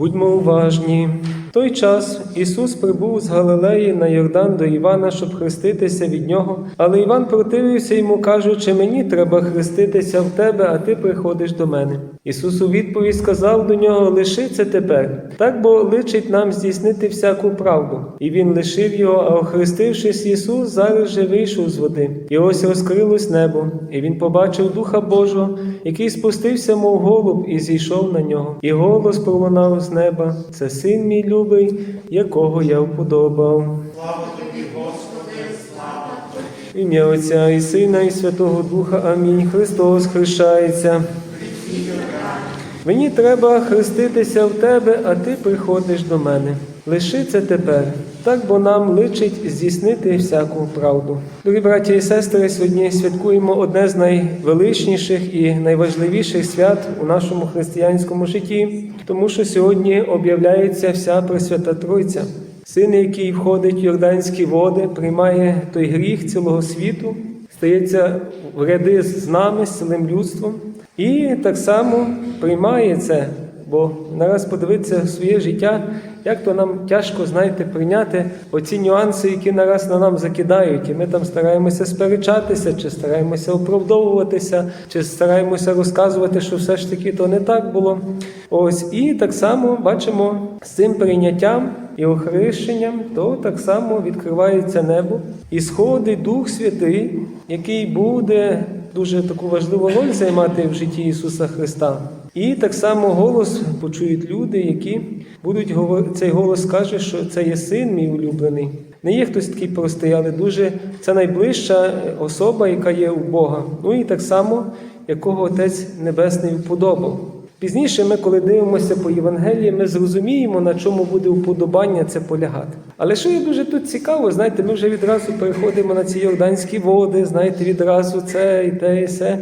Будьмо уважні. Той час Ісус прибув з Галилеї на Йордан до Івана, щоб хреститися від нього. Але Іван противився йому, кажучи, мені треба хреститися в тебе, а ти приходиш до мене. Ісус у відповідь сказав до нього: Лиши це тепер, так бо личить нам здійснити всяку правду. І він лишив його, а охрестившись, Ісус зараз же вийшов з води. І ось розкрилось небо, і він побачив Духа Божого, який спустився, мов голуб, і зійшов на нього. І голос пролунав з неба: Це син мій любий, якого я вподобав. В ім'я Отця і Сина, і Святого Духа. Амінь. Христос хрещається. Мені треба хреститися в тебе, а ти приходиш до мене. Лиши це тепер, так бо нам личить здійснити всяку правду. Дорогі браті і сестри, сьогодні святкуємо одне з найвеличніших і найважливіших свят у нашому християнському житті, тому що сьогодні об'являється вся Пресвята Тройця. Син, який входить в Йорданські води, приймає той гріх цілого світу, стається в ряди з нами, з цілим людством, і так само приймає це, бо нараз подивитися в своє життя, як то нам тяжко, знаєте, прийняти оці нюанси, які нараз на нам закидають, і ми там стараємося сперечатися, чи стараємося оправдовуватися, чи стараємося розказувати, що все ж таки то не так було. Ось і так само бачимо з цим прийняттям і охрещенням, то так само відкривається небо і сходить Дух Святий, який буде дуже таку важливу роль займати в житті Ісуса Христа. І так само голос почують люди, які будуть цей голос каже, що це є син мій улюблений. Не є хтось такий простий, але дуже це найближча особа, яка є у Бога. Ну і так само, якого Отець Небесний вподобав. Пізніше ми, коли дивимося по Євангелії, ми зрозуміємо, на чому буде уподобання це полягати. Але що є дуже тут цікаво, знаєте, ми вже відразу переходимо на ці йорданські води, знаєте, відразу це і те, і все.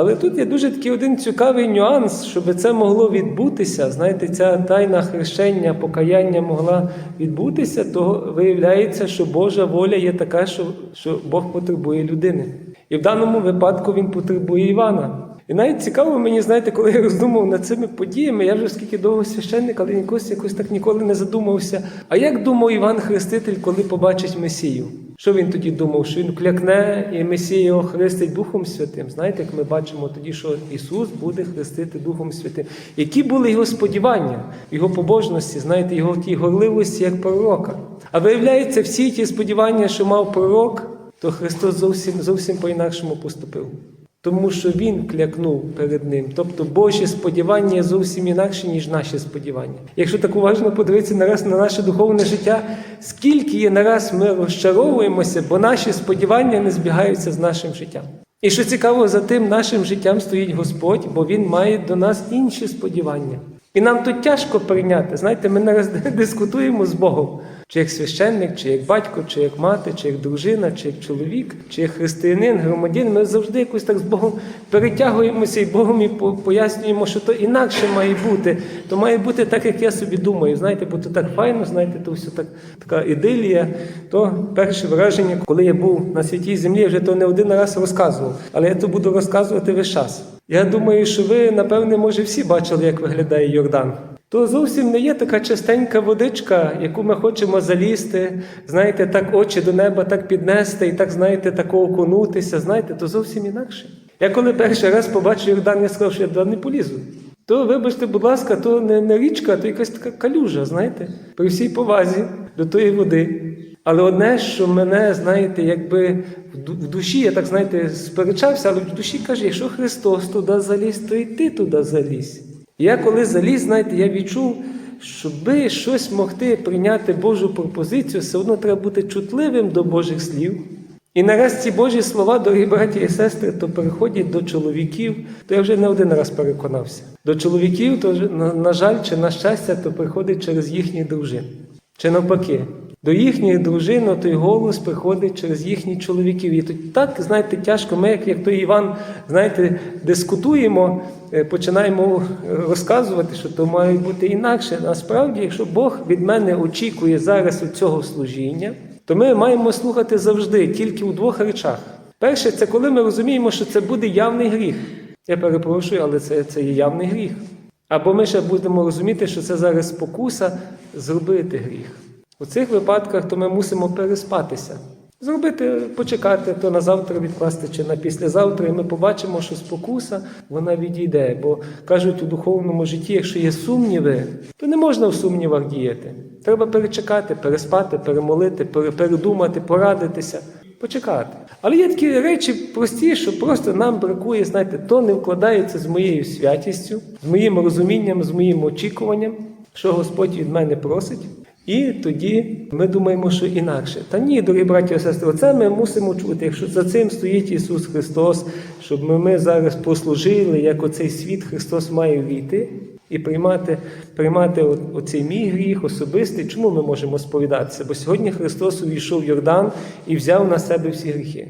Але тут є дуже такий один цікавий нюанс, щоб це могло відбутися. Знаєте, ця тайна хрещення, покаяння могла відбутися, то виявляється, що Божа воля є така, що, що Бог потребує людини. І в даному випадку він потребує Івана. І навіть цікаво мені, знаєте, коли я роздумав над цими подіями, я вже скільки довго священник, але якось якось так ніколи не задумався. А як думав Іван Хреститель, коли побачить Месію? Що він тоді думав? Що він клякне і Месія його хрестить Духом Святим? Знаєте, як ми бачимо тоді, що Ісус буде хрестити Духом Святим. Які були його сподівання, його побожності, знаєте, його тій горливості як пророка. А виявляється, всі ті сподівання, що мав пророк, то Христос зовсім зовсім по-інакшому поступив. Тому що він клякнув перед ним. Тобто Божі сподівання зовсім інакші, ніж наші сподівання. Якщо так уважно подивитися нараз на наше духовне життя, скільки є нараз ми розчаровуємося, бо наші сподівання не збігаються з нашим життям. І що цікаво, за тим нашим життям стоїть Господь, бо Він має до нас інші сподівання. І нам тут тяжко прийняти. Знаєте, ми нараз дискутуємо з Богом, чи як священник, чи як батько, чи як мати, чи як дружина, чи як чоловік, чи як християнин, громадянин. Ми завжди якось так з Богом перетягуємося і Богом і по- пояснюємо, що то інакше має бути. То має бути так, як я собі думаю. Знаєте, бо то так файно, знаєте, то все так така ідилія. То перше враження, коли я був на святій землі, я вже то не один раз розказував, але я то буду розказувати весь час. Я думаю, що ви, напевне, може, всі бачили, як виглядає Йордан. То зовсім не є така чистенька водичка, яку ми хочемо залізти, знаєте, так очі до неба так піднести і так, знаєте, тако окунутися. Знаєте, то зовсім інакше. Я коли перший раз побачив Йордан, я сказав, що я туди не полізу. То, вибачте, будь ласка, то не, не річка, то якась така калюжа, знаєте, при всій повазі до тої води. Але одне, що мене, знаєте, якби в душі, я так знаєте, сперечався, але в душі каже, якщо Христос туди заліз, то і ти туди залізь. Я коли заліз, знаєте, я відчув, щоби щось могти прийняти Божу пропозицію, все одно треба бути чутливим до Божих слів. І нараз ці Божі слова, дорогі браті і сестри, то переходять до чоловіків, то я вже не один раз переконався. До чоловіків, то на жаль, чи на щастя, то приходить через їхні дружини. Чи навпаки, до їхніх дружин той голос приходить через їхніх чоловіків. І так, знаєте, тяжко. Ми, як, як той Іван, знаєте, дискутуємо, е, починаємо е, розказувати, що то має бути інакше. Насправді, якщо Бог від мене очікує зараз у цього служіння, то ми маємо слухати завжди тільки у двох речах. Перше, це коли ми розуміємо, що це буде явний гріх. Я перепрошую, але це, це є явний гріх. Або ми ще будемо розуміти, що це зараз спокуса зробити гріх. У цих випадках то ми мусимо переспатися. Зробити, почекати, то на завтра відкласти чи на післязавтра, і ми побачимо, що спокуса вона відійде. Бо кажуть у духовному житті, якщо є сумніви, то не можна в сумнівах діяти. Треба перечекати, переспати, перемолити, пере- передумати, порадитися, почекати. Але є такі речі прості, що просто нам бракує, знаєте, то не вкладається з моєю святістю, з моїм розумінням, з моїм очікуванням, що Господь від мене просить. І тоді ми думаємо, що інакше. Та ні, дорогі браті і сестри, оце ми мусимо чути. Якщо за цим стоїть Ісус Христос, щоб ми, ми зараз послужили, як оцей світ Христос має війти і приймати, приймати оцей мій гріх особистий. Чому ми можемо сповідатися? Бо сьогодні Христос увійшов в Йордан і взяв на себе всі гріхи.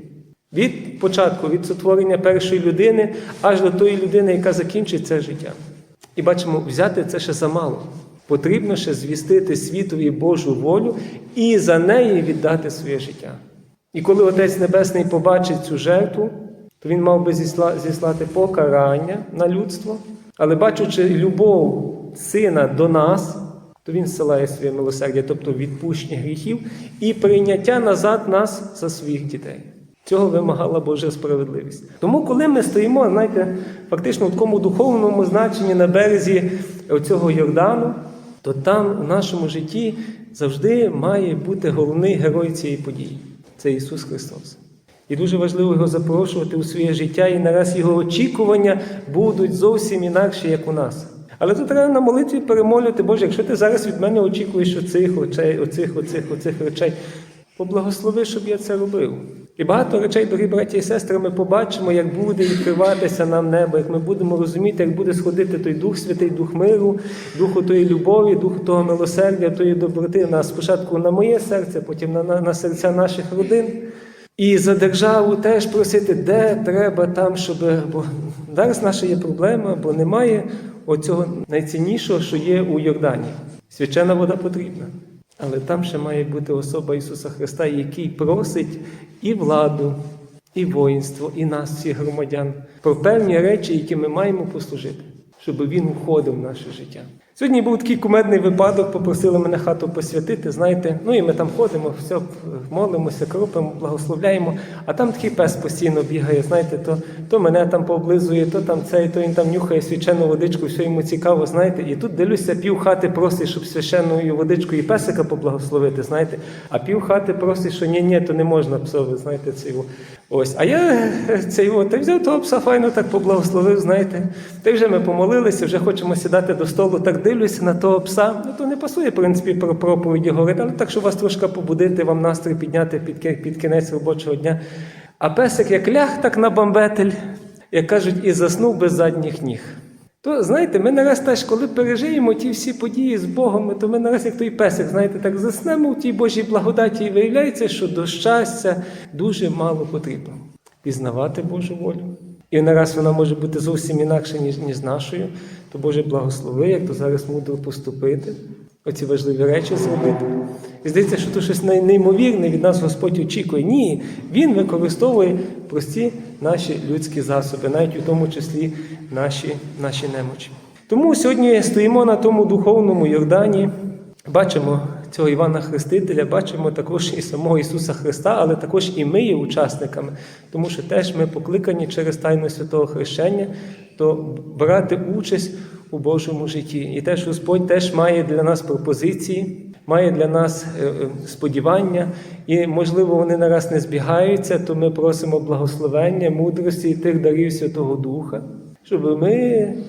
Від початку, від сотворення першої людини аж до тої людини, яка закінчить це життя. І бачимо, взяти це ще замало. Потрібно ще звістити світові Божу волю і за неї віддати своє життя. І коли Отець Небесний побачить цю жертву, то він мав би зіслати покарання на людство, але бачучи любов Сина до нас, то він зсилає своє милосердя, тобто відпущення гріхів і прийняття назад нас за своїх дітей. Цього вимагала Божа справедливість. Тому, коли ми стоїмо, знаєте, фактично в такому духовному значенні на березі цього Йордану, то там у нашому житті завжди має бути головний герой цієї події це Ісус Христос. І дуже важливо його запрошувати у своє життя, і нараз його очікування будуть зовсім інакші, як у нас. Але тут треба на молитві перемолювати, Боже, якщо ти зараз від мене очікуєш оцих, очей, оцих, оцих, оцих речей, поблагослови, щоб я це робив. І багато речей, дорогі браті і сестри, ми побачимо, як буде відкриватися нам небо, як ми будемо розуміти, як буде сходити той Дух Святий, Дух миру, Духу тої любові, Дух того милосердя, тої доброти на спочатку на моє серце, потім на, на, на серця наших родин. І за державу теж просити, де треба там, щоб. Бо зараз наша є проблема, бо немає оцього найціннішого, що є у Йордані. Свячена вода потрібна. Але там ще має бути особа Ісуса Христа, який просить і владу, і воїнство, і нас, всіх громадян, про певні речі, які ми маємо послужити, щоб Він входив в наше життя. Сьогодні був такий кумедний випадок, попросили мене хату посвятити, знаєте, ну і ми там ходимо, все молимося, кропимо, благословляємо, а там такий пес постійно бігає, знаєте, то, то мене там пооблизує, то там цей, то він там нюхає священну водичку, все йому цікаво, знаєте, і тут дивлюся, пів хати просить, щоб священною водичкою і песика поблагословити, знаєте, а пів хати просить, що ні, ні, то не можна псові, знаєте, цього. Ось. А я цей от, взяв того пса файно так поблагословив, знаєте. Та вже ми помолилися, вже хочемо сідати до столу, так дивлюся на того пса. Ну то не пасує, в принципі, про проповіді говорити, але так, щоб вас трошки побудити, вам настрій підняти під, під кінець робочого дня. А песик як ляг так на бамбетель, як кажуть, і заснув без задніх ніг. То знаєте, ми нараз теж, коли пережиємо ті всі події з Богом, то ми нараз, як той песик, знаєте, так заснемо в тій Божій благодаті, і виявляється, що до щастя дуже мало потрібно пізнавати Божу волю. І нараз вона може бути зовсім інакша, ніж, ніж нашою, то Боже благослови, як то зараз мудро поступити, оці важливі речі зробити. І здається, що то щось неймовірне від нас Господь очікує. Ні, Він використовує прості наші людські засоби, навіть у тому числі наші, наші немочі. Тому сьогодні стоїмо на тому духовному Йордані, бачимо цього Івана Хрестителя, бачимо також і самого Ісуса Христа, але також і ми є учасниками, тому що теж ми покликані через тайну святого хрещення то брати участь у Божому житті. І теж Господь теж має для нас пропозиції. Має для нас е, е, сподівання, і, можливо, вони нараз не збігаються, то ми просимо благословення, мудрості і тих дарів Святого Духа, щоб ми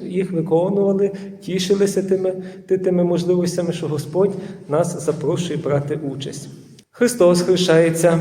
їх виконували, тішилися тими, тими можливостями, що Господь нас запрошує брати участь. Христос хрещається